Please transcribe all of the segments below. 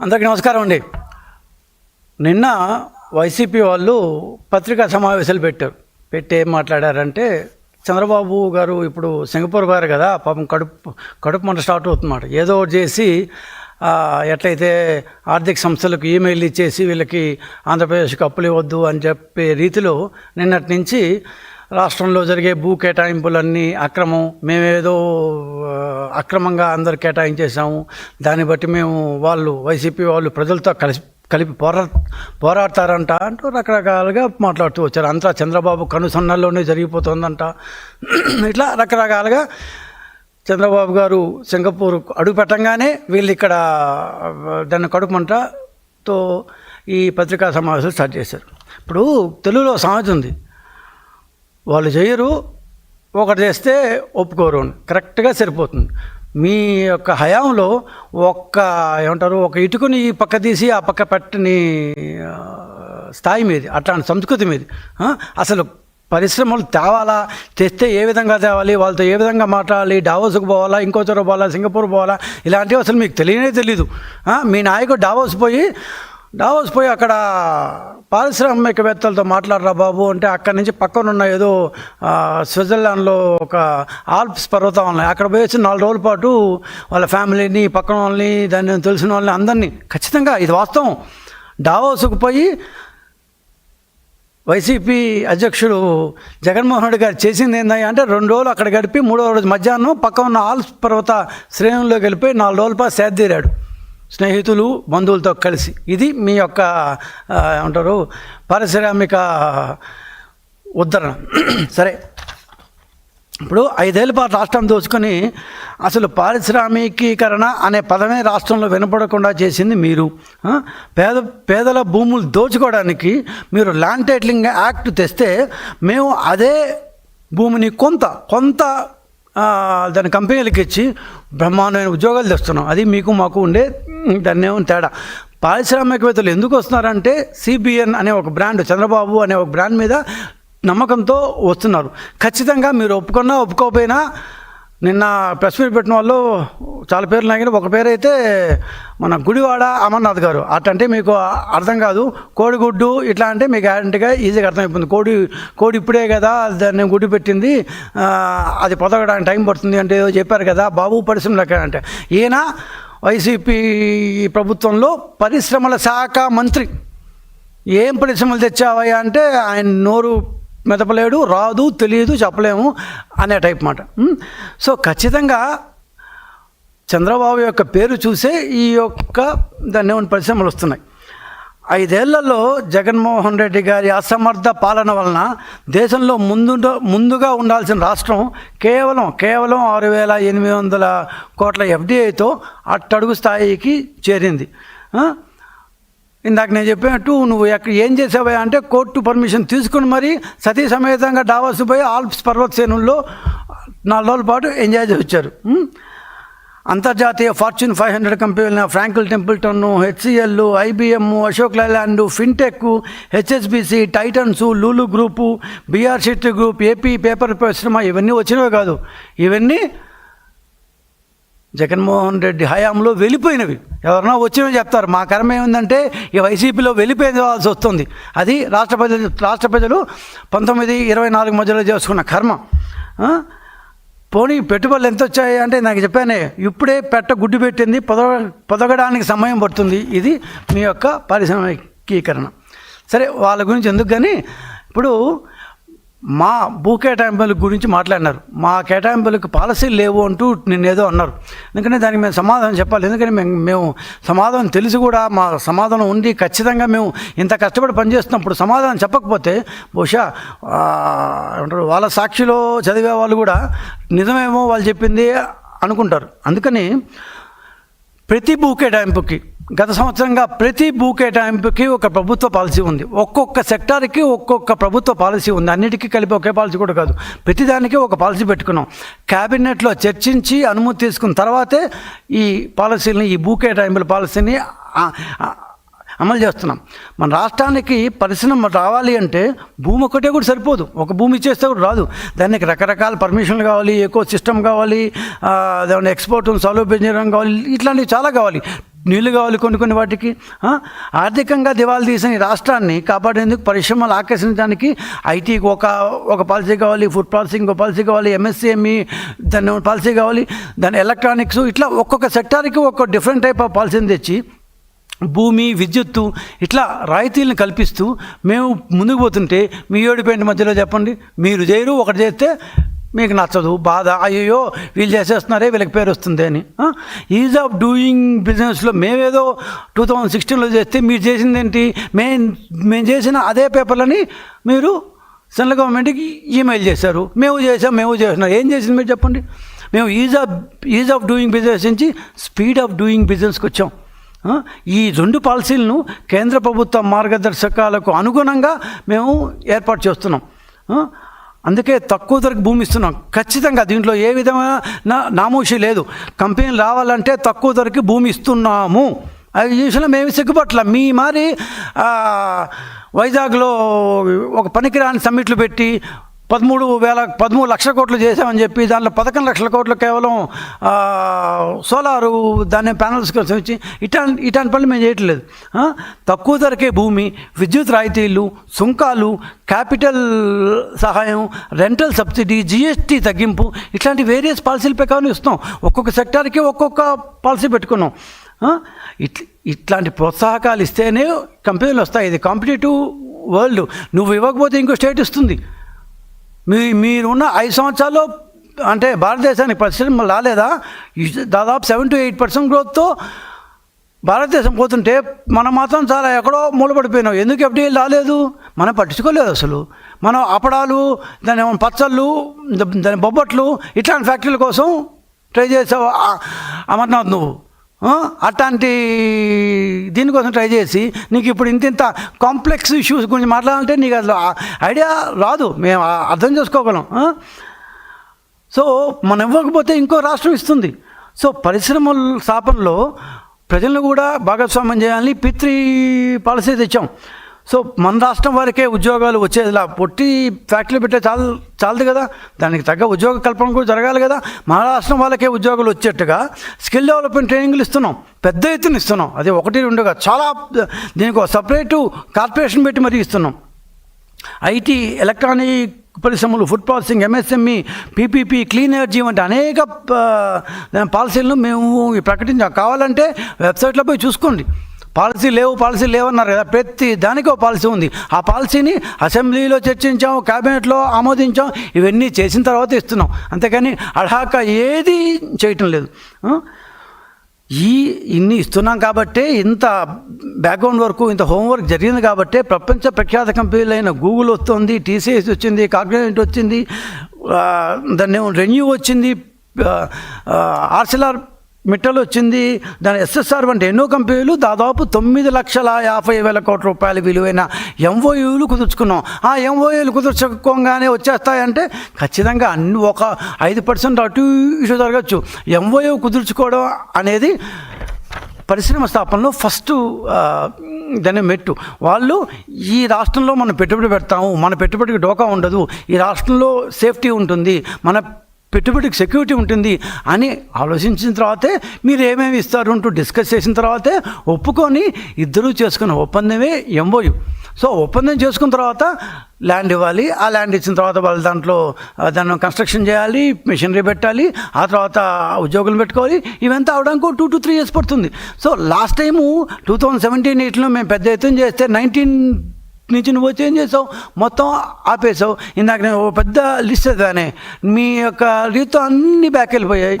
అందరికీ నమస్కారం అండి. నిన్న వైసీపీ వాళ్ళు పత్రికా సమావేశాలు పెట్టారు. పెట్టి ఏం మాట్లాడారంటే చంద్రబాబు గారు ఇప్పుడు సింగపూర్ గారు కదా పాపం కడుపు కడుపు మంట స్టార్ట్ అవుతున్నమాట ఏదో ఒకటి చేసి ఎట్లయితే ఆర్థిక సంస్థలకు ఈమెయిల్ ఇచ్చేసి వీళ్ళకి ఆంధ్రప్రదేశ్కి అప్పులు ఇవ్వద్దు అని చెప్పే రీతిలో నిన్నటి నుంచి రాష్ట్రంలో జరిగే భూ కేటాయింపులన్నీ అక్రమం. మేమేదో అక్రమంగా అందరు కేటాయించేసాము దాన్ని బట్టి మేము వాళ్ళు వైసీపీ వాళ్ళు ప్రజలతో కలిసి కలిపి పోరా పోరాడతారంట అంటూ రకరకాలుగా మాట్లాడుతూ వచ్చారు. అంతా చంద్రబాబు కనుసన్నల్లోనే జరిగిపోతుందంట. ఇట్లా రకరకాలుగా చంద్రబాబు గారు సింగపూర్ అడుగు పెట్టంగానే వీళ్ళు ఇక్కడ దాన్ని కడుపుమంటతో ఈ పత్రికా సమావేశాలు స్టార్ట్ చేశారు. ఇప్పుడు తెలుగులో సామెత ఉంది. వాళ్ళు చేయరు ఒకటి చేస్తే ఒప్పుకోరు. అని. కరెక్ట్గా సరిపోతుంది. మీ యొక్క హయాంలో ఒక్క ఏమంటారు ఒక ఇటుకుని ఈ పక్క తీసి ఆ పక్క పెట్టని స్థాయి మీది అట్లాంటి సంస్కృతి మీది అసలు పరిశ్రమలు తేవాలా? తెస్తే ఏ విధంగా తేవాలి? వాళ్ళతో ఏ విధంగా మాట్లాడాలి? డావోస్కి పోవాలా? ఇంకో చోట పోవాలా? సింగపూర్ పోవాలా? ఇలాంటివి అసలు మీకు తెలియనే తెలీదు. మీ నాయకుడు డావోస్ పోయి డావోస్ పోయి అక్కడ పారిశ్రామికవేత్తలతో మాట్లాడరా బాబు అంటే అక్కడి నుంచి పక్కన ఉన్న ఏదో స్విట్జర్లాండ్లో ఒక ఆల్ప్స్ పర్వతం ఉన్నాయి. అక్కడ పోయి వచ్చి నాలుగు రోజుల పాటు వాళ్ళ ఫ్యామిలీని పక్కన వాళ్ళని దాన్ని తెలిసిన వాళ్ళని అందరినీ ఖచ్చితంగా ఇది వాస్తవం. డావోస్కు పోయి వైసీపీ అధ్యక్షుడు జగన్మోహన్ రెడ్డి గారు చేసింది ఏందని అంటే రెండు రోజులు అక్కడ గడిపి మూడో రోజు మధ్యాహ్నం పక్క ఉన్న ఆల్స్ పర్వత శ్రేణుల్లో గెలిపి నాలుగు రోజుల పాటు సేద్దీరాడు స్నేహితులు బంధువులతో కలిసి. ఇది మీ యొక్క ఏమంటారు పారిశ్రామిక ఉద్ధరణ. సరే. ఇప్పుడు ఐదేళ్ళ పాటు రాష్ట్రం దోచుకొని అసలు పారిశ్రామికీకరణ అనే పదమే రాష్ట్రంలో వినపడకుండా చేసింది మీరు. పేద పేదల భూములు దోచుకోవడానికి మీరు ల్యాండ్ టైటిలింగ్ యాక్ట్ తెస్తే మేము అదే భూమిని కొంత కొంత దాని కంపెనీలకు ఇచ్చి బ్రహ్మాండమైన ఉద్యోగాలు తెస్తున్నాం. అది మీకు మాకు ఉండే దాన్ని ఏమో తేడా. పారిశ్రామికవేత్తలు ఎందుకు వస్తున్నారంటే సిబిఎన్ అనే ఒక బ్రాండ్ చంద్రబాబు అనే ఒక బ్రాండ్ మీద నమ్మకంతో వస్తున్నారు. ఖచ్చితంగా మీరు ఒప్పుకున్నా ఒప్పుకోకపోయినా నిన్న ప్రెస్ మీట్ పెట్టిన వాళ్ళు చాలా పేర్లు నాగిన. ఒక పేరు అయితే మన గుడివాడ అమర్నాథ్ గారు. అటంటే మీకు అర్థం కాదు. కోడిగుడ్డు ఇట్లా అంటే మీకు గ్యారంటీగా ఈజీగా అర్థమైపోతుంది. కోడి కోడి ఇప్పుడే కదా దాన్ని గుడ్డు పెట్టింది. అది పొదగడానికి టైం పడుతుంది అంటే చెప్పారు కదా. బాబు పరిశ్రమలు అంటే. ఈయన వైసీపీ ప్రభుత్వంలో పరిశ్రమల శాఖ మంత్రి. ఏం పరిశ్రమలు తెచ్చావయ్యా అంటే ఆయన నోరు మెదపలేడు రాదు తెలియదు చెప్పలేము అనే టైప్ మాట. సో ఖచ్చితంగా చంద్రబాబు యొక్క పేరు చూసే ఈ యొక్క దాన్ని ఏమన్నా పరిశ్రమలు వస్తున్నాయి. ఐదేళ్ళలో జగన్మోహన్ రెడ్డి గారి అసమర్థ పాలన వలన దేశంలో ముందు ముందుగా ఉండాల్సిన రాష్ట్రం కేవలం కేవలం ఆరు వేల ఎనిమిది వందల కోట్ల ఎఫ్డిఐతో అట్టడుగు స్థాయికి చేరింది. ఇందాక నేను చెప్పినట్టు నువ్వు ఎక్కడ ఏం చేసావా అంటే కోర్టు పర్మిషన్ తీసుకుని మరి సతీ సమేతంగా డావాసు పోయి ఆల్ప్స్ పర్వత శ్రేణుల్లో నాలుగు రోజుల పాటు ఎంజాయ్ చేసి వచ్చారు. అంతర్జాతీయ ఫార్చ్యూన్ ఫైవ్ హండ్రెడ్ కంపెనీల Franklin Templeton HCL IBM Ashok Leyland fintech HSBC Titans Lulu group BR city group AP paper పరిశ్రమ ఇవన్నీ వచ్చినవే కాదు. ఇవన్నీ జగన్మోహన్ రెడ్డి హయాంలో వెళ్ళిపోయినవి. ఎవరన్నా వచ్చినవి చెప్తారు. మా కర్మ ఏముందంటే ఈ వైసీపీలో వెళ్ళిపోవాల్సి వస్తుంది. అది రాష్ట్ర ప్రజలు రాష్ట్ర ప్రజలు పంతొమ్మిది ఇరవై నాలుగు మధ్యలో చేసుకున్న కర్మ. పోనీ పెట్టుబడులు ఎంత వచ్చాయి అంటే నాకు చెప్పానే ఇప్పుడే పెట్ట గుడ్డు పెట్టింది పొదగ పొదగడానికి సమయం పడుతుంది. ఇది మీ యొక్క పారిశ్రామికీకరణ సరే వాళ్ళ గురించి ఎందుకు కానీ ఇప్పుడు మా భూ కేటాయింపుల గురించి మాట్లాడినారు. మా కేటాయింపులకు పాలసీలు లేవు అంటూ నిన్నేదో అన్నారు. ఎందుకంటే దానికి మేము సమాధానం చెప్పాలి. ఎందుకంటే మేము మేము సమాధానం తెలిసి కూడా మా సమాధానం ఉంది. ఖచ్చితంగా మేము ఇంత కష్టపడి పనిచేస్తున్నప్పుడు సమాధానం చెప్పకపోతే బహుశా ఏమంటారు వాళ్ళ సాక్షిలో చదివే వాళ్ళు కూడా నిజమేమో వాళ్ళు చెప్పింది అనుకుంటారు. అందుకని ప్రతి భూ కేటాయింపుకి గత సంవత్సరంగా ప్రతి భూ కేటాయింపుకి ఒక ప్రభుత్వ పాలసీ ఉంది. ఒక్కొక్క సెక్టార్కి ఒక్కొక్క ప్రభుత్వ పాలసీ ఉంది. అన్నిటికీ కలిపి ఒకే పాలసీ కూడా కాదు. ప్రతిదానికి ఒక పాలసీ పెట్టుకున్నాం. క్యాబినెట్లో చర్చించి అనుమతి తీసుకున్న తర్వాతే ఈ పాలసీని ఈ భూ కేటాయింపుల పాలసీని అమలు చేస్తున్నాం. మన రాష్ట్రానికి పరిశ్రమ రావాలి అంటే భూమి ఒకటే కూడా సరిపోదు. ఒక భూమి ఇచ్చేస్తే కూడా రాదు. దానికి రకరకాల పర్మిషన్లు కావాలి ఎకో సిస్టమ్ కావాలి దాని ఎక్స్పోర్ట్ సౌలభ్యం చేయడం కావాలి ఇట్లాంటివి చాలా కావాలి. నీళ్ళు కావాలి కొన్ని కొన్ని వాటికి ఆర్థికంగా దివాళా తీసిన ఈ రాష్ట్రాన్ని కాపాడేందుకు పరిశ్రమలు ఆకర్షించడానికి ఐటీకి ఒక ఒక పాలసీ కావాలి ఫుడ్ పాలసీ ఇంకో పాలసీ కావాలి ఎంఎస్సిఎంఈ దాని పాలసీ కావాలి దాని ఎలక్ట్రానిక్స్ ఇట్లా ఒక్కొక్క సెక్టార్కి ఒక్కొక్క డిఫరెంట్ టైప్ ఆఫ్ పాలసీని తెచ్చి భూమి విద్యుత్తు ఇట్లా రాయితీలను కల్పిస్తూ మేము ముందుకు పోతుంటే మీ ఏడిపోయిన మధ్యలో చెప్పండి మీరు చేయరు ఒకటి చేస్తే మీకు నచ్చదు బాధ అయ్యో వీళ్ళు చేసేస్తున్నారే వీళ్ళకి పేరు వస్తుంది అని. ఈజ్ ఆఫ్ డూయింగ్ బిజినెస్లో మేమేదో టూ థౌజండ్ సిక్స్టీన్లో చేస్తే మీరు చేసింది ఏంటి మేము మేము చేసిన అదే పేపర్లని మీరు సెంట్రల్ గవర్నమెంట్కి ఈమెయిల్ చేశారు. మేము చేసాం మేము చేసినాం ఏం చేసింది మీరు చెప్పండి? మేము ease of ease of doing business నుంచి స్పీడ్ ఆఫ్ డూయింగ్ బిజినెస్కి వచ్చాం. ఈ రెండు పాలసీలను కేంద్ర ప్రభుత్వ మార్గదర్శకాలకు అనుగుణంగా మేము ఏర్పాటు చేస్తున్నాం. అందుకే తక్కువ ధరకు భూమి ఇస్తున్నాం. ఖచ్చితంగా దీంట్లో ఏ విధమైన నామోషి లేదు. కంపెనీలు రావాలంటే తక్కువ ధరకి భూమి ఇస్తున్నాము. అది చూసినా మేము సిగ్గుపట్ల మీ మరి వైజాగ్లో ఒక పనికిరాని సమ్మిట్లు పెట్టి పదమూడు వేల పదమూడు లక్షల కోట్లు చేసామని చెప్పి దాంట్లో పదకొండు లక్షల కోట్లు కేవలం సోలారు దాన్ని ప్యానల్స్ కోసం వచ్చి ఇట్లాంటి ఇట్లాంటి పనులు మేము చేయట్లేదు. తక్కువ ధరకే భూమి విద్యుత్ రాయితీలు సుంకాలు క్యాపిటల్ సహాయం రెంటల్ సబ్సిడీ జిఎస్టీ తగ్గింపు ఇట్లాంటి వేరియస్ పాలసీలు ప్రకారం ఇస్తాం ఒక్కొక్క సెక్టార్కి ఒక్కొక్క పాలసీ పెట్టుకున్నాం. ఇట్ ఇట్లాంటి ప్రోత్సాహకాలు ఇస్తేనే కంపెనీలు వస్తాయి. ఇది కాంపిటేటివ్ వరల్డ్. నువ్వు ఇవ్వకపోతే ఇంకో స్టేట్ ఇస్తుంది. మీ మీరున్న ఐదు సంవత్సరాల్లో అంటే భారతదేశానికి పరిశ్రమ రాలేదా? దాదాపు సెవెన్ టు ఎయిట్ పర్సెంట్ గ్రోత్తో భారతదేశం పోతుంటే మనం మాత్రం చాలా ఎక్కడో మూలపడిపోయినాం. ఎందుకు ఎఫ్డీఏ రాలేదు? మనం పట్టించుకోలేదు అసలు. మనం అప్పడాలు దాని పచ్చళ్ళు దాని బొబ్బట్లు ఇట్లాంటి ఫ్యాక్టరీల కోసం ట్రై చేసావు అమర్నాథ్ నువ్వు. అట్లాంటి దీనికోసం ట్రై చేసి నీకు ఇప్పుడు ఇంత ఇంత కాంప్లెక్స్ ఇష్యూస్ గురించి మాట్లాడాలంటే నీకు అసలు ఐడియా రాదు. మేము అర్థం చేసుకోగలం. సో మనం ఇవ్వకపోతే ఇంకో రాష్ట్రం ఇస్తుంది. సో పరిశ్రమల స్థాపనలో ప్రజలను కూడా భాగస్వామ్యం చేయాలని పిత్రి పాలసీ తెచ్చాం. సో మన రాష్ట్రం వారికే ఉద్యోగాలు వచ్చేదిలా. పొట్టి ఫ్యాక్టరీ పెట్టే చాలు చాలదు కదా. దానికి తగ్గ ఉద్యోగ కల్పన కూడా జరగాలి కదా. మన రాష్ట్రం వాళ్ళకే ఉద్యోగాలు వచ్చేట్టుగా స్కిల్ డెవలప్మెంట్ ట్రైనింగ్లు ఇస్తున్నాం. పెద్ద ఎత్తున ఇస్తున్నాం. అది ఒకటి రెండుగా. చాలా దీనికి ఒక సపరేటు కార్పొరేషన్ పెట్టి మరీ ఇస్తున్నాం. ఐటీ ఎలక్ట్రానిక్ పరిశ్రమలు food processing MSME PPP clean energy వంటి అనేక పాలసీలను మేము ప్రకటించాం. కావాలంటే వెబ్సైట్లో పోయి చూసుకోండి. పాలసీ లేవు పాలసీ లేవన్నారు కదా. ప్రతి దానికి ఒక పాలసీ ఉంది. ఆ పాలసీని అసెంబ్లీలో చర్చించాం క్యాబినెట్లో ఆమోదించాం ఇవన్నీ చేసిన తర్వాత ఇస్తున్నాం. అంతేకాని అడాక ఏది చేయటం లేదు. ఈ ఇన్ని ఇస్తున్నాం కాబట్టే ఇంత బ్యాక్గ్రౌండ్ వర్క్ ఇంత హోంవర్క్ జరిగింది కాబట్టే ప్రపంచ ప్రఖ్యాత కంపెనీలైన గూగుల్ వస్తుంది టీసీఎస్ వచ్చింది కాగ్నెంట్ వచ్చింది దాన్ని రెన్యూ వచ్చింది ఆర్సిలార్ మిట్టలు వచ్చింది. దాని ఎస్ఎస్ఆర్ వంటి ఎన్నో కంపెనీలు దాదాపు తొమ్మిది లక్షల యాభై వేల కోట్ల రూపాయల విలువైన ఎంఓయూలు కుదుర్చుకున్నాం. ఆ ఎంఓయూలు కుదుర్చుకోగానే వచ్చేస్తాయంటే ఖచ్చితంగా అన్ని ఒక ఐదు పర్సెంట్ అటు ఇటు జరగచ్చు. ఎంఓయూ కుదుర్చుకోవడం అనేది పరిశ్రమ స్థాపనలో ఫస్ట్ దాని మెట్టు. వాళ్ళు ఈ రాష్ట్రంలో మనం పెట్టుబడి పెడతాము. మన పెట్టుబడికి డోకా ఉండదు. ఈ రాష్ట్రంలో సేఫ్టీ ఉంటుంది. మన పెట్టుబడికి సెక్యూరిటీ ఉంటుంది అని ఆలోచించిన తర్వాతే మీరు ఏమేమి ఇస్తారు అంటూ డిస్కస్ చేసిన తర్వాతే ఒప్పుకొని ఇద్దరూ చేసుకున్న ఒప్పందమే ఎంఓయు. సో ఒప్పందం చేసుకున్న తర్వాత ల్యాండ్ ఇవ్వాలి. ఆ ల్యాండ్ ఇచ్చిన తర్వాత వాళ్ళు దాంట్లో దాన్ని కన్స్ట్రక్షన్ చేయాలి మిషనరీ పెట్టాలి ఆ తర్వాత ఉద్యోగులు పెట్టుకోవాలి. ఇవంతా అవడానికి టూ టు త్రీ ఇయర్స్ పడుతుంది. So last time two thousand seventeen ఎయిట్లో మేము పెద్ద ఎత్తున చేస్తే నైన్టీన్ నుంచి నువ్వు వచ్చి ఏం చేసావు? మొత్తం ఆపేసావు. ఇందాక నేను ఓ పెద్ద లిస్ట్ దానే మీ యొక్క రీతో అన్ని బ్యాక్ వెళ్ళిపోయాయి.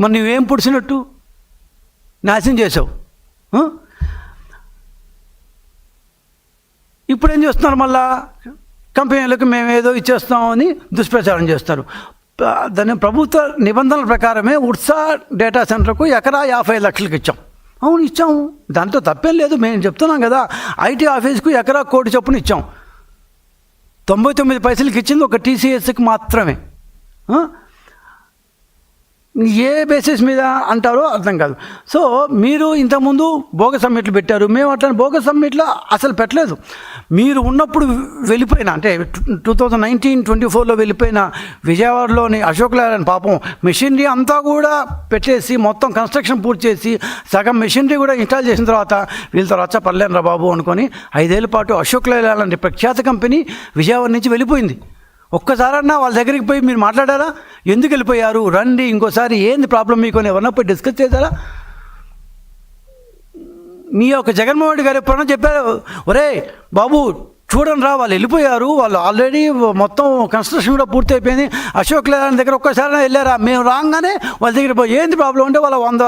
మరి నువ్వేం పుడిచినట్టు నాశనం చేసావు. ఇప్పుడు ఏం చేస్తున్నారు మళ్ళా? కంపెనీలకు మేము ఏదో ఇచ్చేస్తామని దుష్ప్రచారం చేస్తారు. దాన్ని దాని ప్రభుత్వ నిబంధనల ప్రకారమే ఉడ్సా డేటా సెంటర్కు ఎకరా యాభై లక్షలకు ఇచ్చాం అవును ఇచ్చాము. దాంతో తప్పేం లేదు. మేము చెప్తున్నాం కదా ఐటీ ఆఫీస్కు ఎకరా కోటి చొప్పున ఇచ్చాం. తొంభై తొమ్మిది పైసలకి ఇచ్చింది ఒక టీసీఎస్కి మాత్రమే. ఏ బేసిస్ మీద అంటారో అర్థం కాదు. సో మీరు ఇంతకుముందు భోగ సమ్మిట్లు పెట్టారు. మేము అట్లా భోగ సమ్మిట్లో అసలు పెట్టలేదు. మీరు ఉన్నప్పుడు వెళ్ళిపోయిన అంటే టూ థౌజండ్ నైన్టీన్ ట్వంటీ ఫోర్లో వెళ్ళిపోయిన విజయవాడలోని అశోక్ లేలని పాపం మెషినరీ అంతా కూడా పెట్టేసి మొత్తం కన్స్ట్రక్షన్ పూర్తి చేసి సగం మెషినరీ కూడా ఇన్స్టాల్ చేసిన తర్వాత వీళ్ళతో రచ్చ పర్లేనురా బాబు అనుకొని ఐదేళ్ళ పాటు అశోక్ లేలాంటి ప్రఖ్యాత కంపెనీ విజయవాడ నుంచి వెళ్ళిపోయింది. ఒక్కసారన్నా వాళ్ళ దగ్గరికి పోయి మీరు మాట్లాడారా? ఎందుకు వెళ్ళిపోయారు? రండి ఇంకోసారి ఏంది ప్రాబ్లం మీకు అని ఎవరన్నా పోయి డిస్కస్ చేశారా? మీ యొక్క జగన్మోహన్ రెడ్డి గారు ఎప్పుడన్నా చెప్పారు? ఒరే బాబు చూడండి రా వాళ్ళు వెళ్ళిపోయారు. వాళ్ళు ఆల్రెడీ మొత్తం కన్స్ట్రక్షన్ కూడా పూర్తి అయిపోయింది. అశోక్ లేదని దగ్గర ఒక్కసారి వెళ్ళారా? మేము రాగానే వాళ్ళ దగ్గర పోయి ఏంది ప్రాబ్లం అంటే వాళ్ళ వంద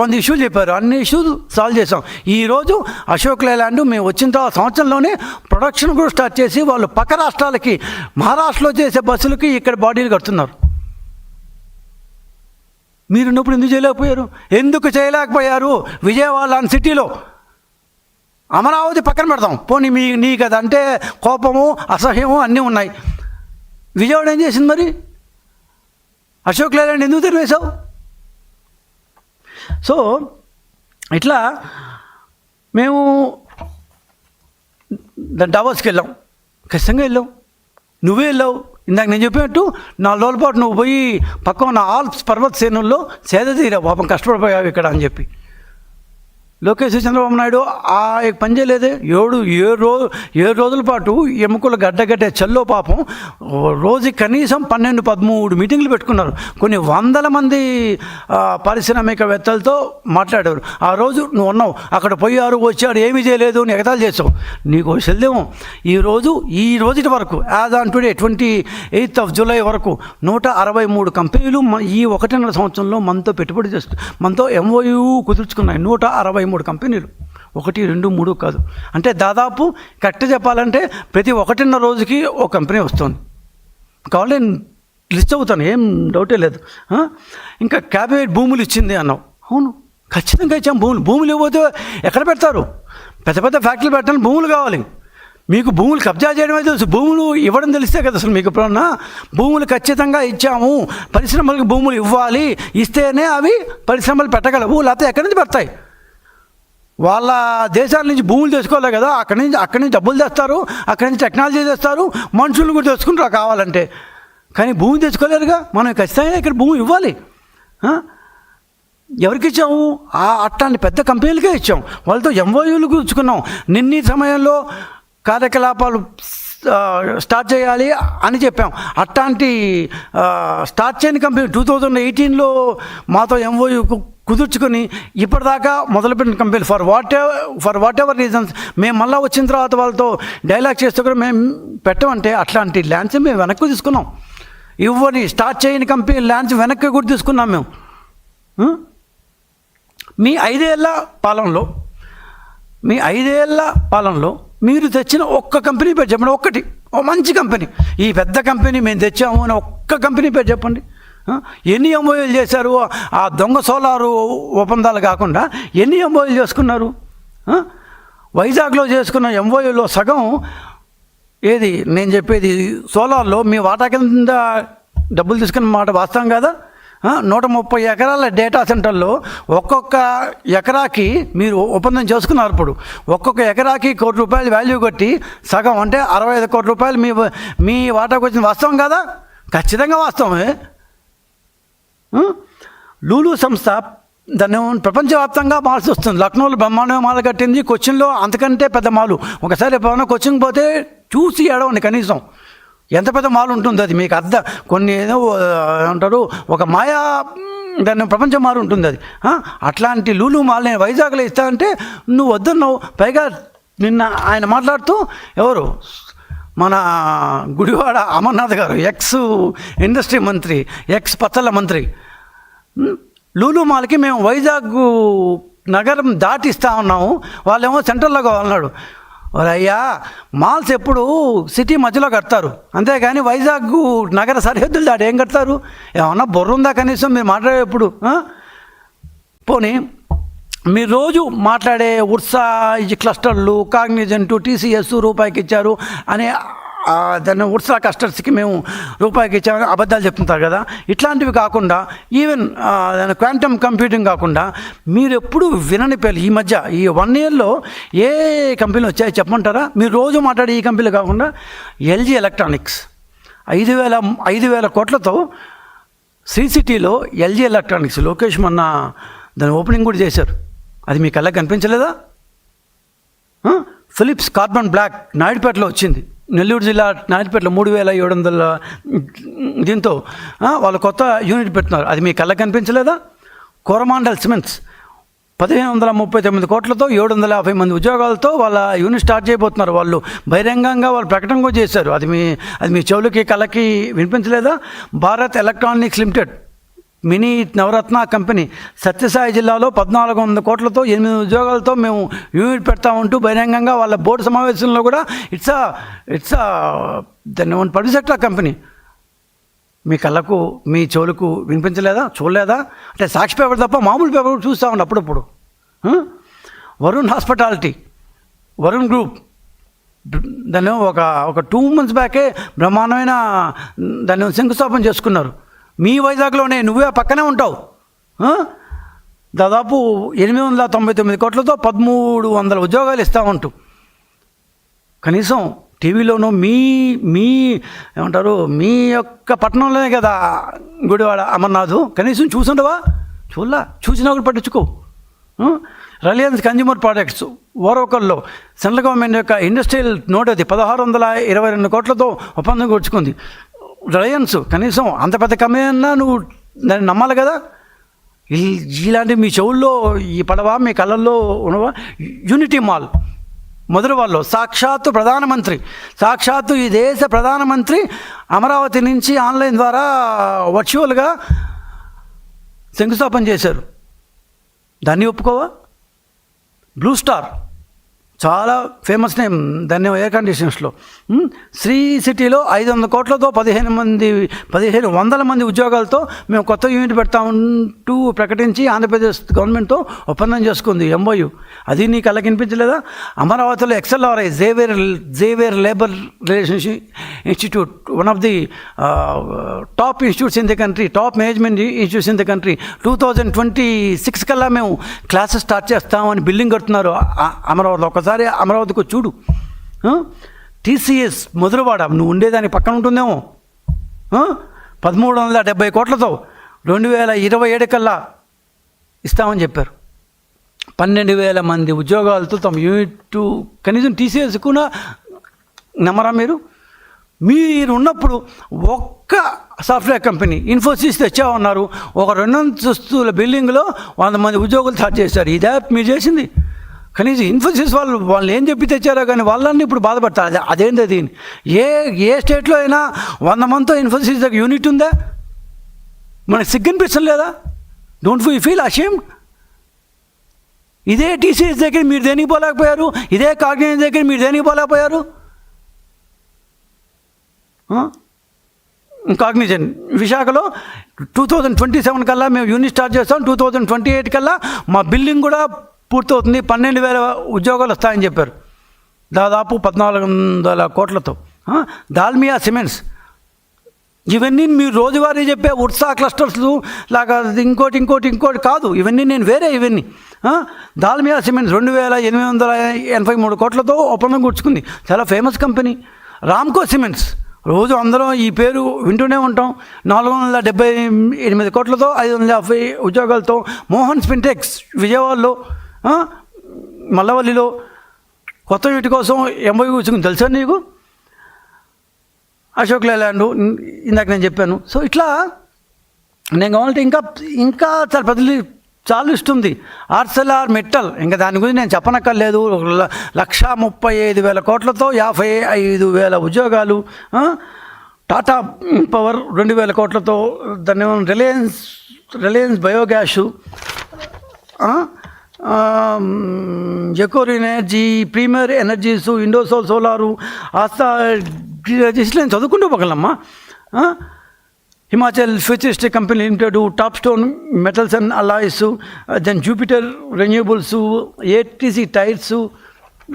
వంద ఇష్యూలు చెప్పారు. అన్ని ఇష్యూస్ సాల్వ్ చేసాం ఈరోజు అశోక్ లేలాండ్ మేము వచ్చిన తర్వాత సంవత్సరంలోనే ప్రొడక్షన్ కూడా స్టార్ట్ చేసి వాళ్ళు పక్క రాష్ట్రాలకి మహారాష్ట్రలో చేసే బస్సులకి ఇక్కడ బాడీలు కడుతున్నారు. మీరు ఉన్నప్పుడు ఎందుకు చేయలేకపోయారు? ఎందుకు చేయలేకపోయారు? విజయవాడ లాంటి సిటీలో అమరావతి పక్కన పెడతాం పోనీ మీ నీకు అది అంటే కోపము అసహ్యము అన్నీ ఉన్నాయి. విజయవాడ ఏం చేసింది మరి? అశోక్ లేలాండ్ ఎందుకు తెరివేశావు? సో ఇట్లా మేము డవర్స్కి వెళ్ళాం. ఖచ్చితంగా వెళ్ళాం. నువ్వే వెళ్ళావు. ఇందాక నేను చెప్పినట్టు నాలుగు రోజుల పాటు నువ్వు పోయి పక్క ఉన్న ఆల్ప్స్ పర్వత శ్రేణుల్లో సేద తీరా పాపం కష్టపడిపోయావు ఇక్కడ అని చెప్పి. లోకేష్ చంద్రబాబు నాయుడు ఆ పని చేయలేదే. ఏడు ఏడు రోజు ఏడు రోజుల పాటు ఎముకలు గడ్డగట్టే చల్లో పాపం. రోజు కనీసం పన్నెండు పదమూడు మీటింగ్లు పెట్టుకున్నారు. కొన్ని వందల మంది పారిశ్రామికవేత్తలతో మాట్లాడారు. ఆ రోజు నువ్వు ఉన్నావు. అక్కడ పోయారు వచ్చాడు ఏమీ చేయలేదు నువ్వు ఎగతాలు చేసావు నీకు సెల్దేమో ఈరోజు ఈ రోజుటి వరకు as on today twenty eighth of July వరకు నూట అరవై మూడు కంపెనీలు మ- ఈ ఒకటిన్నర సంవత్సరంలో మనతో పెట్టుబడి చేస్తు మనతో ఎంఓయూ కుదుర్చుకున్నాయి. నూట అరవై మూడు కంపెనీలు. ఒకటి రెండు మూడు కాదు. అంటే దాదాపు కరెక్ట్ చెప్పాలంటే ప్రతి ఒకటిన్నర రోజుకి ఒక కంపెనీ వస్తుంది. కావాలి నేను లిస్ట్ అవుతాను ఏం డౌటే లేదు. ఇంకా క్యాబినెట్ భూములు ఇచ్చింది అన్నావు. అవును. ఖచ్చితంగా ఇచ్చాం భూములు. భూములు ఇవ్వకపోతే ఎక్కడ పెడతారు? పెద్ద పెద్ద ఫ్యాక్టరీలు పెట్టడానికి భూములు కావాలి. మీకు భూములు కబ్జా చేయడమే తెలుసు. భూములు ఇవ్వడం తెలిస్తే కదా అసలు మీకు ఎప్పుడన్నా? భూములు ఖచ్చితంగా ఇచ్చాము. పరిశ్రమలకు భూములు ఇవ్వాలి. ఇస్తేనే అవి పరిశ్రమలు పెట్టగలవు. లేకపోతే ఎక్కడి నుంచి పెడతాయి? వాళ్ళ దేశాల నుంచి భూములు తెచ్చుకోవాలి కదా అక్కడి నుంచి అక్కడి నుంచి డబ్బులు తెస్తారు అక్కడి నుంచి టెక్నాలజీ తెస్తారు మనుషులు కూడా తెచ్చుకుంటారు కావాలంటే. కానీ భూమి తెచ్చుకోలేరుగా మనం ఖచ్చితంగా ఇక్కడ భూమి ఇవ్వాలి. ఎవరికి ఇచ్చాము? ఆ అట్లాంటి పెద్ద కంపెనీలకే ఇచ్చాం. వాళ్ళతో ఎంఓయూలు కూర్చుకున్నాం. నిన్ని సమయంలో కార్యకలాపాలు స్టార్ట్ చేయాలి అని చెప్పాం. అట్లాంటి స్టార్ట్ చేయని కంపెనీ టూ థౌజండ్ ఎయిటీన్లో మాతో ఎంఓయూ కుదుర్చుకొని ఇప్పటిదాకా మొదలుపెట్టిన company for what for whatever reasons మేము మళ్ళీ వచ్చిన తర్వాత వాళ్ళతో డైలాగ్ చేస్తూ కూడా మేము పెట్టమంటే అట్లాంటి ల్యాండ్స్ మేము వెనక్కి తీసుకున్నాం. ఇవ్వని స్టార్ట్ చేయని కంపెనీ ల్యాండ్స్ వెనక్కి కూడా తీసుకున్నాం మేము. మీ ఐదేళ్ళ పాలనలో మీ ఐదేళ్ళ పాలనలో మీరు తెచ్చిన ఒక్క కంపెనీ పేరు చెప్పండి ఒక్కటి ఓ మంచి కంపెనీ. ఈ పెద్ద కంపెనీ మేము తెచ్చాము అని ఒక్క కంపెనీ పేరు చెప్పండి. ఎన్ని ఎంఓఏలు చేశారు? ఆ దొంగ సోలారు ఒప్పందాలు కాకుండా ఎన్ని ఎంఓఏలు చేసుకున్నారు? వైజాగ్లో చేసుకున్న ఎంఓఏలో సగం ఏది? నేను చెప్పేది సోలార్లో మీ వాటా కింద డబ్బులు తీసుకున్న మాట వాస్తవం కదా? నూట ముప్పై ఎకరాల డేటా సెంటర్లో ఒక్కొక్క ఎకరాకి మీరు ఒప్పందం చేసుకున్నారు ఇప్పుడు. ఒక్కొక్క ఎకరాకి కోటి రూపాయలు వాల్యూ కొట్టి సగం అంటే అరవై ఐదు కోట్ల రూపాయలు మీ మీ వాటాకు వచ్చిన వాస్తవం కదా? ఖచ్చితంగా వాస్తవమే. లూలు సంస్థ దాన్ని ప్రపంచవ్యాప్తంగా మాల్స్ వస్తుంది. లక్నోలో బ్రహ్మాండమైన మాల కట్టింది. కొచ్చిన్లో అంతకంటే పెద్ద మాలు. ఒకసారి ఎప్పుడైనా కొచ్చిన్ పోతే చూసి ఏడవండి కనీసం. ఎంత పెద్ద మాల్ ఉంటుంది అది మీకు అర్థం. కొన్ని ఏదో అంటారు ఒక మాయా దాన్ని ప్రపంచం మారు ఉంటుంది అది. అట్లాంటి లూలు మాల్ నేను వైజాగ్లో ఇస్తా అంటే నువ్వు వద్దన్నావు. పైగా నిన్న ఆయన మాట్లాడుతూ ఎవరు? మన గుడివాడ అమర్నాథ్ గారు ఎక్స్ ఇండస్ట్రీ మంత్రి ఎక్స్ పచ్చళ్ళ మంత్రి. లూలు మాల్కి మేము వైజాగ్ నగరం దాటిస్తా ఉన్నాము. వాళ్ళేమో సెంట్రల్లో కావాలన్నాడు. అయ్యా మాల్స్ ఎప్పుడు సిటీ మధ్యలో కడతారు. అంతేగాని వైజాగ్ నగర సరిహద్దులు దాటి ఏం కడతారు? ఏమన్నా బుర్ర ఉందా కనీసం మీరు మాట్లాడేప్పుడు పోనీ మీరు రోజు మాట్లాడే ఉర్సా ఈ క్లస్టర్లు కాగ్నిజెంట్ టీసీఎస్ రూపాయికి ఇచ్చారు అనే దాన్ని ఉత్సవ కస్టర్స్కి మేము రూపాయికి ఇచ్చామని అబద్ధాలు చెప్తుంటారు కదా. ఇట్లాంటివి కాకుండా ఈవెన్ దాని క్వాంటమ్ కంప్యూటింగ్ కాకుండా మీరు ఎప్పుడు వినని పేర్లు ఈ మధ్య ఈ వన్ ఇయర్లో ఏ కంపెనీలు వచ్చాయో చెప్పమంటారా? మీరు రోజు మాట్లాడే ఈ కంపెనీలు కాకుండా ఎల్జీ ఎలక్ట్రానిక్స్ ఐదు వేల ఐదు వేల కోట్లతో శ్రీ సిటీలో ఎల్జీ ఎలక్ట్రానిక్స్ లోకేష్ మొన్న దాని ఓపెనింగ్ కూడా చేశారు. అది మీ కళ్ళకి కనిపించలేదా? ఫిలిప్స్ కార్బన్ బ్లాక్ నాయుడుపేటలో వచ్చింది. నెల్లూరు జిల్లా నాయుడుపేటలో మూడు వేల ఏడు వందల దీంతో వాళ్ళు కొత్త యూనిట్ పెడుతున్నారు. అది మీ కళ్ళకి కనిపించలేదా? కోరమాండల్ సిమెంట్స్ పదిహేను వందల ముప్పై తొమ్మిది కోట్లతో ఏడు వందల యాభై మంది ఉద్యోగాలతో వాళ్ళ యూనిట్ స్టార్ట్ చేయబోతున్నారు. వాళ్ళు బహిరంగంగా వాళ్ళు ప్రకటన కూడా చేశారు. అది మీ అది మీ చెవులకి కళ్ళకి వినిపించలేదా? Bharat electronics limited mini Navratna company. Sathyasai జిల్లాలో పద్నాలుగు వందల కోట్లతో ఎనిమిది ఉద్యోగాలతో మేము యూనిట్ పెడతామంటూ బహిరంగంగా వాళ్ళ బోర్డు సమావేశంలో కూడా ఇట్స్ ఆ ఇట్స్ ఆ దాన్ని పబ్లిక్ సెక్టర్ కంపెనీ. మీ కళ్ళకు మీ చెవులకు వినిపించలేదా? చూడలేదా? అంటే సాక్షి పేపర్ తప్ప మామూలు పేపర్ చూస్తూ ఉండి అప్పుడప్పుడు. Varun hospitality Varun group. దాన్ని ఒక ఒక టూ మంత్స్ బ్యాకే బ్రహ్మాండమైన దాన్ని శంకుస్థాపన చేసుకున్నారు. మీ వైజాగ్లోనే నువ్వే పక్కనే ఉంటావు. దాదాపు ఎనిమిది వందల తొంభై తొమ్మిది కోట్లతో పదమూడు వందల ఉద్యోగాలు ఇస్తామంటూ కనీసం టీవీలోనూ మీ మీ ఏమంటారు మీ యొక్క పట్టణంలోనే కదా గుడివాడ అమర్నాథ్. కనీసం చూసుండవా? చూడలా? చూసినా కూడా పట్టించుకో. రిలయన్స్ కన్జ్యూమర్ ప్రోడక్ట్స్ ఓరవకల్లో సెంట్రల్ గవర్నమెంట్ యొక్క ఇండస్ట్రియల్ నోట్ అది పదహారు వందల ఇరవై రెండు కోట్లతో ఒప్పందం కూర్చుకుంది. రిలయన్స్ కనీసం అంత పెద్ద కంపెనీ అన్నా నువ్వు దాన్ని నమ్మాలి కదా? ఇల్- ఇలాంటి మీ చెవుల్లో ఈ పడవ మీ కళ్ళల్లో ఉన్నవా యూనిటీ మాల్ మొదటి వాళ్ళు సాక్షాత్తు ప్రధానమంత్రి సాక్షాత్తు ఈ దేశ ప్రధానమంత్రి అమరావతి నుంచి ఆన్లైన్ ద్వారా వర్చువల్గా శంకుస్థాపన చేశారు. దాన్ని ఒప్పుకోవా? బ్లూ స్టార్ చాలా ఫేమస్ నేమ్ దాన్ని ఎయిర్ కండిషన్స్లో శ్రీ సిటీలో ఐదు వందల కోట్లతో పదిహేను మంది పదిహేను వందల మంది ఉద్యోగాలతో మేము కొత్త యూనిట్ పెడతామంటూ ప్రకటించి ఆంధ్రప్రదేశ్ గవర్నమెంట్తో ఒప్పందం చేసుకుంది. ఎంఓయు అది నీకు అలా కనిపించలేదా? అమరావతిలో XLRI Xavier Xavier labour relationship institute one of the top institutes in the country top management institutes in the country two thousand twenty six కల్లా మేము క్లాసెస్ స్టార్ట్ చేస్తామని బిల్డింగ్ కడుతున్నారు. అమరావతిలో ఒకసారి అమరావతికి చూడు. టీసీఎస్ మధురవాడ నువ్వు ఉండేదాని పక్కన ఉంటుందేమో. పదమూడు వందల డెబ్బై కోట్లతో రెండు వేల ఇరవై ఏడు కల్లా ఇస్తామని చెప్పారు. పన్నెండు వేల మంది ఉద్యోగాలతో తమ యూనిట్ కనీసం టీసీఎస్ కూడా నమ్మరా మీరు? మీరు ఉన్నప్పుడు ఒక్క సాఫ్ట్వేర్ కంపెనీ ఇన్ఫోసిస్ తెచ్చామన్నారు ఒక రెండంతస్తుల బిల్డింగ్లో వంద మంది ఉద్యోగులు స్టార్ట్ చేశారు. ఇదే మీరు చేసింది. కనీసం ఇన్ఫోసిస్ వాళ్ళు వాళ్ళు ఏం చెప్పి తెచ్చారో కానీ వాళ్ళని ఇప్పుడు బాధపడతారు. అదే అదేంటి అది? ఏ ఏ స్టేట్లో అయినా వంద మందితో ఇన్ఫోసిస్ దగ్గర యూనిట్ ఉందా? మనకు సిగ్గనిపించడం లేదా? డోంట్ యూ ఫీల్ అషేమ్ ఇదే టీసీఎస్ దగ్గర మీరు దేనికి పోలేకపోయారు? ఇదే కాగ్నిజెంట్ దగ్గర మీరు దేనికి పోలేకపోయారు? కాగ్నిజన్ విశాఖలో టూ థౌజండ్ ట్వంటీ సెవెన్ కల్లా మేము యూనిట్ స్టార్ట్ చేస్తాం. టూ థౌజండ్ ట్వంటీ ఎయిట్ కల్లా మా బిల్డింగ్ కూడా పూర్తవుతుంది. పన్నెండు వేల ఉద్యోగాలు వస్తాయని చెప్పారు. దాదాపు పద్నాలుగు వందల కోట్లతో దాల్మియా సిమెంట్స్. ఇవన్నీ మీరు రోజువారీ చెప్పే ఉత్సాహ క్లస్టర్స్ లాగా ఇంకోటి ఇంకోటి ఇంకోటి కాదు. ఇవన్నీ నేను వేరే ఇవన్నీ. దాల్మియా సిమెంట్స్ రెండు వేల ఎనిమిది వందల ఎనభై మూడు కోట్లతో ఒప్పందం కూర్చుకుంది చాలా ఫేమస్ కంపెనీ. రామ్కో సిమెంట్స్. రోజు అందరం ఈ పేరు వింటూనే ఉంటాం. నాలుగు వందల డెబ్బై ఎనిమిది కోట్లతో ఐదు వందల యాభై ఉద్యోగాలతో మోహన్ స్పింటెక్స్ విజయవాడలో మల్లవల్లిలో కొత్త వీటి కోసం ఎంబై కూర్చుకుంది తెలుసా నీకు? అశోక్ లేలాండ్ ఇందాక నేను చెప్పాను. సో ఇట్లా నేను కావాలంటే ఇంకా ఇంకా చాలా పెద్ద చాలా ఇస్తుంది ఆర్సెల్ఆర్ మెట్టల్ ఇంకా దాని గురించి నేను చెప్పనక్కర్లేదు. లక్ష ముప్పై ఐదు వేల కోట్లతో యాభై ఐదు వేల ఉద్యోగాలు టాటా పవర్ రెండు వేల కోట్లతో దాన్ని Reliance Reliance biogas Ecor energy Premier energies Indosol solar ఆస్తా నేను చదువుకుంటూ పోగలమ్మా. Himachal futuristic company limited top stone metals and alloys then Jupiter renewables ATC tyres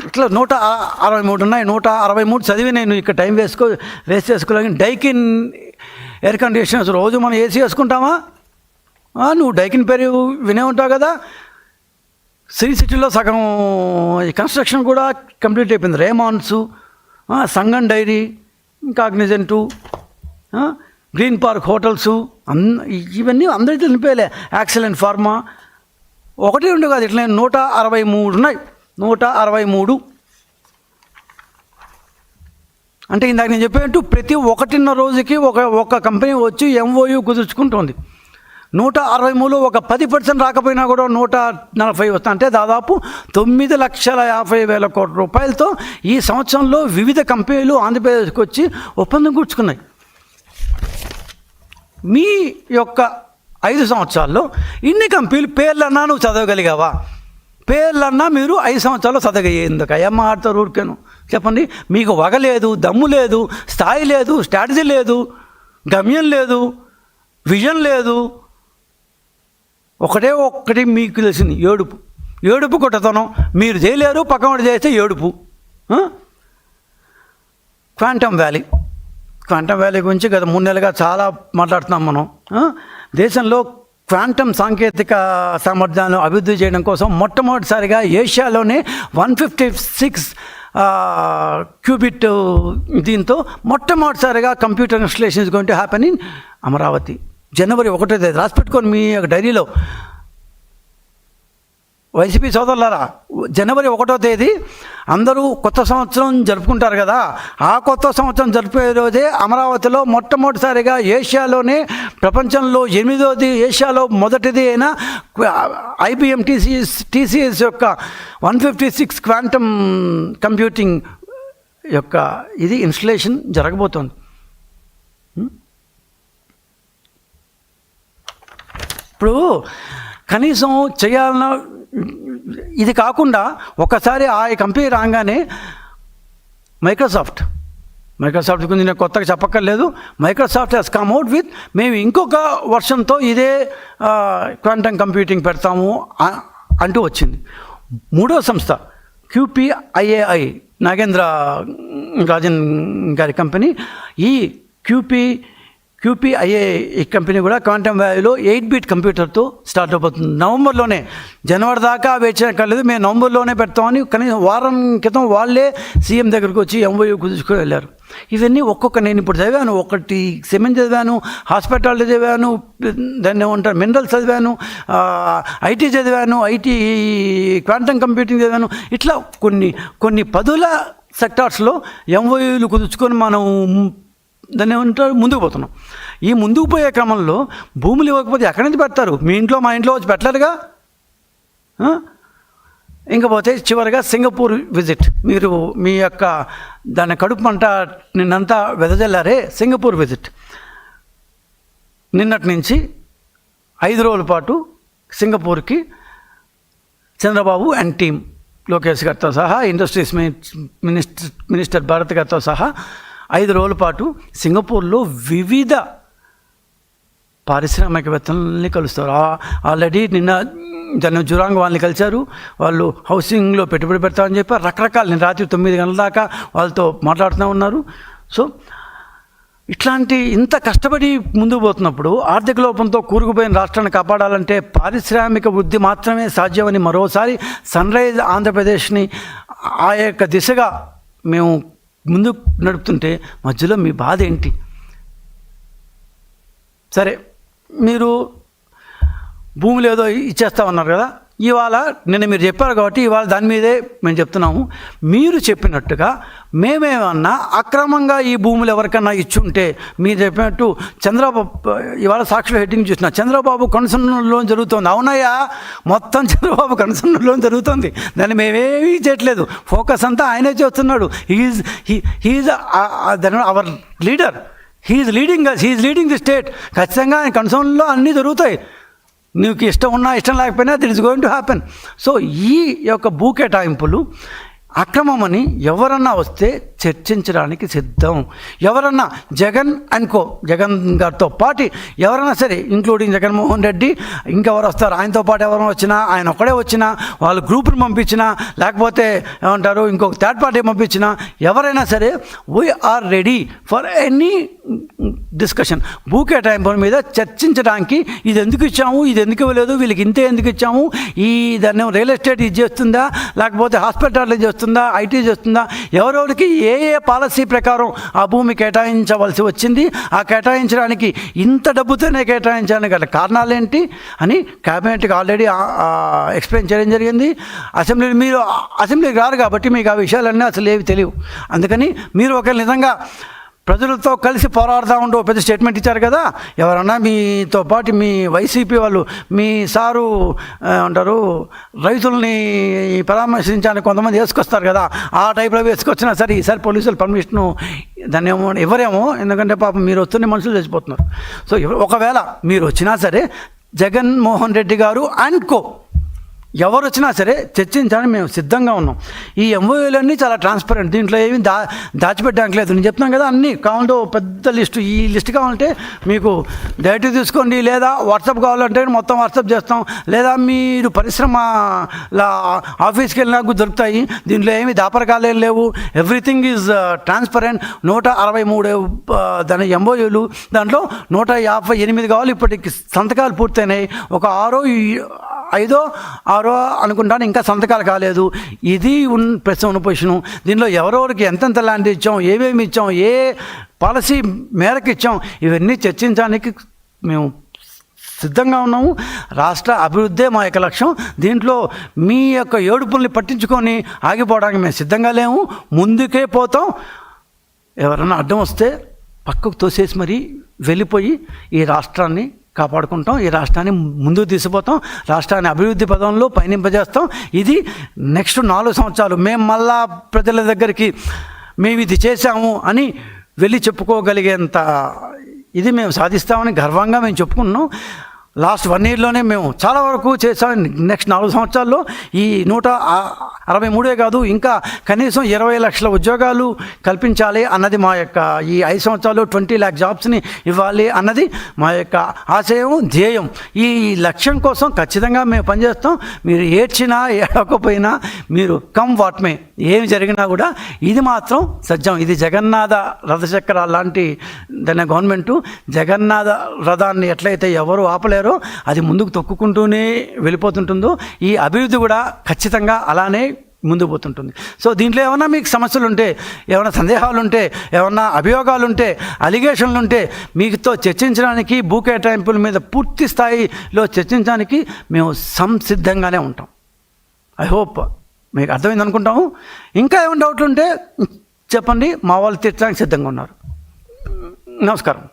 ఇట్లా నూట అరవై మూడు ఉన్నాయి. నూట అరవై మూడు చదివి నేను ఇక్కడ టైం వేసుకో వేస్ట్ చేసుకోలేక డైకిన్ ఎయిర్ కండిషనర్స్ రోజు మనం ఏసీ వేసుకుంటామా? నువ్వు డైకిన్ పేరు వినే ఉంటావు కదా. శ్రీ సిటీలో సగం ఈ కన్స్ట్రక్షన్ కూడా కంప్లీట్ అయిపోయింది. రేమాన్స్ ఆ, Sangam dairy Cognizant Green Park Hotels and ఇవన్నీ అందరికీ నింపేలే యాక్సిలెంట్ ఫార్మా ఒకటి రెండు కాదు ఇట్లా నూట అరవై మూడు ఉన్నాయి. నూట అరవై మూడు. అంటే ఇందాక నేను చెప్పినట్టు ప్రతి ఒకటిన్నర రోజుకి ఒక ఒక కంపెనీ వచ్చి ఎంఓయూ కుదుర్చుకుంటుంది. నూట అరవై మూడు ఒక పది పర్సెంట్ రాకపోయినా కూడా నూట నలభై వస్తుంది అంటే దాదాపు తొమ్మిది లక్షల యాభై వేల కోట్ల రూపాయలతో ఈ సంవత్సరంలో వివిధ కంపెనీలు ఆంధ్రప్రదేశ్కి వచ్చి ఒప్పందం కూర్చుకున్నాయి మీ యొక్క ఐదు సంవత్సరాల్లో ఇన్ని కంపెనీలు పేర్లన్నా నువ్వు చదవగలిగావా? పేర్లన్నా మీరు ఐదు సంవత్సరాలు చదవగలిగేందుకు ఏం ఆడతారు ఊరికేను? చెప్పండి. మీకు వగ లేదు దమ్ము లేదు స్థాయి లేదు స్ట్రాటజీ లేదు గమ్యం లేదు విజన్ లేదు ఒకటే ఒక్కటి మీకు తెలిసింది ఏడుపు. ఏడుపు కొట్టతనం. మీరు చేయలేరు పక్కన చేస్తే ఏడుపు. Quantum valley. క్వాంటమ్ వ్యాలీ గురించి గత మూడు నెలలుగా చాలా మాట్లాడుతున్నాం మనం. దేశంలో క్వాంటమ్ సాంకేతిక సామర్థ్యాలను అభివృద్ధి చేయడం కోసం మొట్టమొదటిసారిగా ఏషియాలోనే వన్ ఫిఫ్టీ సిక్స్ క్యూబిట్ దీంతో మొట్టమొదటిసారిగా కంప్యూటర్ ఇన్స్టలేషన్స్ గురించి హ్యాపెన్ ఇన్ అమరావతి. జనవరి ఒకటో తేదీ రాసి పెట్టుకోండి మీ డైరీలో. వైసీపీ సోదరులారా జనవరి ఒకటో తేదీ అందరూ కొత్త సంవత్సరం జరుపుకుంటారు కదా. ఆ కొత్త సంవత్సరం జరిపే రోజే అమరావతిలో మొట్టమొదటిసారిగా ఏషియాలోనే ప్రపంచంలో ఎనిమిదోది ఏషియాలో మొదటిది అయిన ఐబిఎం టీసీఎస్ టీసీఎస్ యొక్క one fifty six quantum computing యొక్క ఇది ఇన్స్టలేషన్ జరగబోతోంది. ఇప్పుడు కనీసం చేయాలన్న ఇది కాకుండా ఒకసారి ఆ కంపెనీ రాగానే మైక్రోసాఫ్ట్. మైక్రోసాఫ్ట్ గురించి నేను కొత్తగా చెప్పక్కర్లేదు. Microsoft he's come out with మేము ఇంకొక వర్షన్తో ఇదే క్వాంటమ్ కంప్యూటింగ్ పెడతాము అంటూ వచ్చింది. మూడో సంస్థ క్యూపీఐఏఐ నాగేంద్ర రాజన్ గారి కంపెనీ ఈ క్యూపీ క్యూపీఐఏ ఈ కంపెనీ కూడా క్వాంటమ్ వ్యాలీలో ఎయిట్ బీట్ కంప్యూటర్తో స్టార్ట్ అయిపోతుంది. నవంబర్లోనే జనవరి దాకా వేచక్కర్లేదు మేము నవంబర్లోనే పెడతామని కనీసం వారం క్రితం వాళ్ళే సీఎం దగ్గరికి వచ్చి ఎంఓయూ కుదుర్చుకొని వెళ్ళారు. ఇవన్నీ ఒక్కొక్క నేను ఇప్పుడు చదివాను ఒకటి సిమెంట్ చదివాను హాస్పిటల్ చదివాను దాన్ని ఏమంటారు మినరల్స్ చదివాను ఐటీ చదివాను ఐటీ క్వాంటమ్ కంప్యూటింగ్ చదివాను. ఇట్లా కొన్ని కొన్ని పదుల సెక్టార్స్లో ఎంఓయూలు కుదుర్చుకొని మనం దాన్ని ఏమంటారు? ముందుకు పోతున్నాం. ఈ ముందుకు పోయే క్రమంలో భూములు ఇవ్వకపోతే ఎక్కడి నుంచి పెడతారు? మీ ఇంట్లో మా ఇంట్లో వచ్చి పెట్టలేరుగా ఇంకపోతే చివరిగా సింగపూర్ విజిట్. మీరు మీ యొక్క దాని కడుపు మంట నిన్నంతా వెదజల్లారే సింగపూర్ విజిట్. నిన్నటి నుంచి ఐదు రోజుల పాటు సింగపూర్కి చంద్రబాబు అండ్ టీం లోకేష్ గారితో సహా ఇండస్ట్రీస్ మినిస్టర్ మినిస్టర్ భారత్ గారితో సహా ఐదు రోజుల పాటు సింగపూర్లో వివిధ పారిశ్రామికవేత్తల్ని కలుస్తారు. ఆల్రెడీ నిన్న జన జురాంగ్ వాళ్ళని కలిశారు. వాళ్ళు హౌసింగ్లో పెట్టుబడి పెడతామని చెప్పి రకరకాల నేను రాత్రి తొమ్మిది గంటల దాకా వాళ్ళతో మాట్లాడుతూ ఉన్నారు. సో ఇట్లాంటి ఇంత కష్టపడి ముందుకు పోతున్నప్పుడు ఆర్థిక లోపంతో కూరుకుపోయిన రాష్ట్రాన్ని కాపాడాలంటే పారిశ్రామిక వృద్ధి మాత్రమే సాధ్యమని మరోసారి సన్ రైజ్ ఆంధ్రప్రదేశ్ని ఆ యొక్క దిశగా మేము ముందు నడుపుతుంటే మధ్యలో మీ బాధ ఏంటి? సరే మీరు భూములు ఏదో ఇచ్చేస్తామన్నారు కదా? ఇవాళ నిన్న మీరు చెప్పారు కాబట్టి ఇవాళ దాని మీదే మేము చెప్తున్నాము. మీరు చెప్పినట్టుగా మేమేమన్నా అక్రమంగా ఈ భూములు ఎవరికన్నా ఇచ్చుంటే మీరు చెప్పినట్టు చంద్రబాబు ఇవాళ సాక్షులు హెడ్డింగ్ చూసిన చంద్రబాబు కన్సర్న్లో జరుగుతుంది. అవునయ్యా మొత్తం చంద్రబాబు కన్సర్న్లో జరుగుతుంది. దాన్ని మేమేమీ చేయట్లేదు. ఫోకస్ అంతా ఆయనే చేస్తున్నాడు. హీఈ్ హీఈ్ దాని our leader he leading he leading the state ఖచ్చితంగా ఆయన కన్సర్న్లో అన్నీ జరుగుతాయి. నీకు ఇష్టం ఉన్నా ఇష్టం లేకపోయినా that is going to happen so ఈ యొక్క భూకేటాయింపులు అక్రమమని ఎవరన్నా వస్తే చర్చించడానికి సిద్ధం. ఎవరన్నా జగన్ అనుకో జగన్ గారితో పాటు ఎవరైనా సరే ఇంక్లూడింగ్ జగన్మోహన్ రెడ్డి ఇంకెవరు వస్తారు? ఆయనతో పాటు ఎవరైనా వచ్చినా ఆయన ఒక్కడే వచ్చినా వాళ్ళ గ్రూప్ని పంపించినా లేకపోతే ఏమంటారు ఇంకొక థర్డ్ పార్టీ పంపించినా ఎవరైనా సరే we're ready for any discussion భూ కేటాయింపుల మీద చర్చించడానికి ఇది ఎందుకు ఇచ్చాము ఇది ఎందుకు ఇవ్వలేదు వీళ్ళకి ఇంతే ఎందుకు ఇచ్చాము ఈ దాన్ని రియల్ ఎస్టేట్ ఇది చేస్తుందా లేకపోతే హాస్పిటల్ చేస్తుందా ఐటీ చేస్తుందా? ఎవరెవరికి ఏ ఏ పాలసీ ప్రకారం ఆ భూమి కేటాయించవలసి వచ్చింది? ఆ కేటాయించడానికి ఇంత డబ్బుతోనే కేటాయించడానికి గల కారణాలు ఏంటి అని క్యాబినెట్కి ఆల్రెడీ ఎక్స్ప్లెయిన్ చేయడం జరిగింది. అసెంబ్లీ మీరు అసెంబ్లీకి రారు కాబట్టి మీకు ఆ విషయాలన్నీ అసలు ఏవి తెలియవు. అందుకని మీరు ఒక నిజంగా ప్రజలతో కలిసి పోరాడుతూ ఉండు. పెద్ద స్టేట్మెంట్ ఇచ్చారు కదా. ఎవరన్నా మీతో పాటు మీ వైసీపీ వాళ్ళు మీ సారు అంటారు రైతుల్ని పరామర్శించడానికి కొంతమంది వేసుకొస్తారు కదా. ఆ టైప్లో వేసుకొచ్చినా సరే ఈసారి పోలీసులు పర్మిషను దాన్ని ఏమో ఇవ్వరేమో. ఎందుకంటే పాపం మీరు వస్తున్న మనుషులు చచ్చిపోతున్నారు. సో ఒకవేళ మీరు వచ్చినా సరే జగన్మోహన్ రెడ్డి గారు అండ్ కో ఎవరు వచ్చినా సరే చర్చించడానికి మేము సిద్ధంగా ఉన్నాం. ఈ ఎంఓఏలన్నీ చాలా ట్రాన్స్పరెంట్ దీంట్లో ఏమి దా దాచిపెట్టడానికి లేదు. నేను చెప్తున్నాను కదా అన్నీ కావాలంటే పెద్ద లిస్టు. ఈ లిస్ట్ కావాలంటే మీకు డైరెక్ట్ తీసుకోండి లేదా వాట్సాప్ కావాలంటే మొత్తం వాట్సాప్ చేస్తాం. లేదా మీరు పరిశ్రమ లా ఆఫీస్కి వెళ్ళినాకు దొరుకుతాయి. దీంట్లో ఏమి దాపరకాలు ఏం లేవు. ఎవ్రీథింగ్ ఈజ్ ట్రాన్స్పరెంట్ నూట అరవై మూడు దాని ఎంఓయూలు. దాంట్లో నూట యాభై ఎనిమిది కావాలి. ఇప్పటికి సంతకాలు పూర్తయినాయి. ఒక ఆరో ఐదో ఆరు అనుకుంటాను ఇంకా సంతకాలు కాలేదు. ఇది ఉన్ ప్రస్తుతం ఉన్న పొజిషను దీనిలో ఎవరెవరికి ఎంతెంత ల్యాండ్ ఇచ్చాం ఏమేమి ఇచ్చాం ఏ పాలసీ మేరకు ఇచ్చాం ఇవన్నీ చర్చించడానికి మేము సిద్ధంగా ఉన్నాము. రాష్ట్ర అభివృద్ధే మా యొక్క లక్ష్యం. దీంట్లో మీ యొక్క ఏడుపుల్ని పట్టించుకొని ఆగిపోవడానికి మేము సిద్ధంగా లేము. ముందుకే పోతాం. ఎవరన్నా అడ్డం వస్తే పక్కకు తోసేసి మరీ వెళ్ళిపోయి ఈ రాష్ట్రాన్ని కాపాడుకుంటాం ఈ రాష్ట్రాన్ని ముందుకు తీసుకుపోతాం రాష్ట్రాన్ని అభివృద్ధి పదంలో పయనింపజేస్తాం. ఇది నెక్స్ట్ నాలుగు సంవత్సరాలు. మేము మళ్ళా ప్రజల దగ్గరికి మేము ఇది చేశాము అని వెళ్ళి చెప్పుకోగలిగేంత ఇది మేము సాధిస్తామని గర్వంగా మేము చెప్పుకున్నాం. లాస్ట్ వన్ ఇయర్లోనే మేము చాలా వరకు చేసాం నెక్స్ట్ నాలుగు సంవత్సరాల్లో ఈ నూట అరవై మూడే కాదు ఇంకా కనీసం ఇరవై లక్షల ఉద్యోగాలు కల్పించాలి అన్నది మా యొక్క ఈ ఐదు సంవత్సరాలు ట్వంటీ ల్యాక్ జాబ్స్ని ఇవ్వాలి అన్నది మా యొక్క ఆశయం ధ్యేయం. ఈ లక్ష్యం కోసం ఖచ్చితంగా మేము పనిచేస్తాం. మీరు ఏడ్చినా ఏడకపోయినా మీరు కమ్ వాట్ మే ఏమి జరిగినా కూడా ఇది మాత్రం సత్యం ఇది జగన్నాథ రథచక్ర లాంటి దాని గవర్నమెంటు జగన్నాథ రథాన్ని ఎట్లయితే ఎవరు ఆపలేరు అది ముందుకు తొక్కుకుంటూనే వెళ్ళిపోతుంటుందో ఈ అభివృద్ధి కూడా ఖచ్చితంగా అలానే ముందు పోతుంటుంది. సో దీంట్లో ఏమన్నా మీకు సమస్యలు ఉంటే ఏమైనా సందేహాలు ఉంటే ఏమన్నా అభియోగాలు ఉంటే అలిగేషన్లు ఉంటే మీతో చర్చించడానికి భూ కేటాయింపుల మీద పూర్తి స్థాయిలో చర్చించడానికి మేము సంసిద్ధంగానే ఉంటాం. ఐ హోప్ మీకు అర్థమైంది అనుకుంటాము ఇంకా ఏమైనా డౌట్లు ఉంటే చెప్పండి మా వాళ్ళు తీర్చడానికి సిద్ధంగా ఉన్నారు. నమస్కారం.